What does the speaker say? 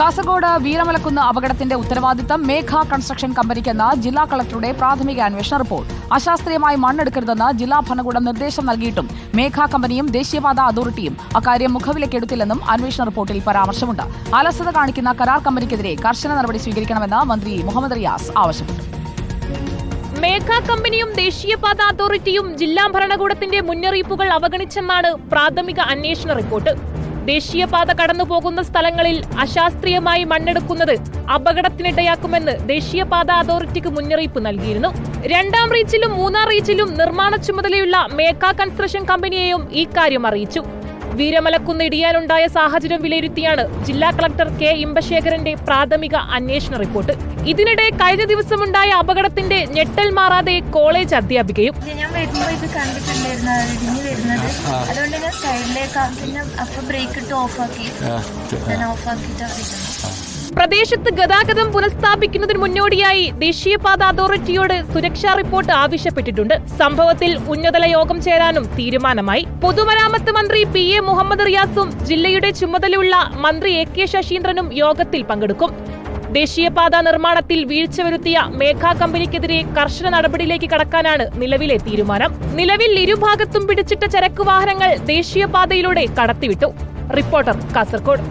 കാസർഗോഡ് വീരമലക്കുന്ന് അപകടത്തിന്റെ ഉത്തരവാദിത്തം മേഘ കൺസ്ട്രക്ഷൻ കമ്പനിക്കെന്ന ജില്ലാ കളക്ടറുടെ പ്രാഥമിക അന്വേഷണ റിപ്പോർട്ട്. അശാസ്ത്രീയമായി മണ്ണെടുക്കരുതെന്ന് ജില്ലാ ഭരണകൂടം നിർദ്ദേശം നൽകിയിട്ടും മേഘ കമ്പനിയും ദേശീയപാത അതോറിറ്റിയും അക്കാര്യം മുഖവിലക്കെടുത്തില്ലെന്നും അന്വേഷണ റിപ്പോർട്ടിൽ പരാമർശമുണ്ട്. അലസത കാണിക്കുന്ന കരാർ കമ്പനിക്കെതിരെ കർശന നടപടി സ്വീകരിക്കണമെന്ന് മന്ത്രി മുഹമ്മദ് റിയാസ് ആവശ്യപ്പെട്ടു. മേഘ കമ്പനിയും ദേശീയപാത അതോറിറ്റിയും ജില്ലാ ഭരണകൂടത്തിന്റെ മുന്നറിയിപ്പുകൾ അവഗണിച്ചെന്നാണ് പ്രാഥമിക അന്വേഷണ റിപ്പോർട്ട്. ദേശീയപാത കടന്നുപോകുന്ന സ്ഥലങ്ങളിൽ അശാസ്ത്രീയമായി മണ്ണെടുക്കുന്നത് അപകടത്തിനിടയാക്കുമെന്ന് ദേശീയപാത അതോറിറ്റിക്ക് മുന്നറിയിപ്പ് നൽകിയിരുന്നു. രണ്ടാം റീച്ചിലും മൂന്നാം റീച്ചിലും നിർമ്മാണ ചുമതലയുള്ള മേക്ക കൺസ്ട്രക്ഷൻ കമ്പനിയെയും ഇക്കാര്യം കാര്യം അറിയിച്ചു. വീരമലക്കുന്ന് ഇടിയാനുണ്ടായ സാഹചര്യം വിലയിരുത്തിയാണ് ജില്ലാ കളക്ടർ കെ ഇമ്പശേഖരന്റെ പ്രാഥമിക അന്വേഷണ റിപ്പോർട്ട്. ഇതിനിടെ കഴിഞ്ഞ ദിവസമുണ്ടായ അപകടത്തിന്റെ ഞെട്ടൽ മാറാതെ കോളേജ് അധ്യാപികയും ഞാൻ വരുമ്പോ ഇത് കണ്ടിട്ടുണ്ടായിരുന്നു ഇടിഞ്ഞു വരുന്നത്. അതുകൊണ്ട് ഞാൻ സൈഡിലേക്ക് പിന്നെ അപ്പൊ ബ്രേക്ക് ഇട്ട് ഓഫാക്കി ഇരുന്നു പ്രദേശത്ത് ഗതാഗതം പുനഃസ്ഥാപിക്കുന്നതിന് മുന്നോടിയായി ദേശീയപാത അതോറിറ്റിയോട് സുരക്ഷാ റിപ്പോർട്ട് ആവശ്യപ്പെട്ടിട്ടുണ്ട്. സംഭവത്തിൽ ഉന്നതല യോഗം ചേരാനും തീരുമാനമായി. പൊതുമരാമത്ത് മന്ത്രി പി എ മുഹമ്മദ് റിയാസും ജില്ലയുടെ ചുമതലയുള്ള മന്ത്രി എ കെ ശശീന്ദ്രനും യോഗത്തിൽ പങ്കെടുക്കും. ദേശീയപാത നിർമ്മാണത്തിൽ വീഴ്ച വരുത്തിയ മേഘ കമ്പനിക്കെതിരെ കർശന നടപടിയിലേക്ക് കടക്കാനാണ് നിലവിലെ തീരുമാനം. നിലവിൽ ഇരുഭാഗത്തും പിടിച്ചിട്ട ചരക്കു വാഹനങ്ങൾ ദേശീയപാതയിലൂടെ കടത്തിവിട്ടു. റിപ്പോർട്ടർ കാസർകോട്.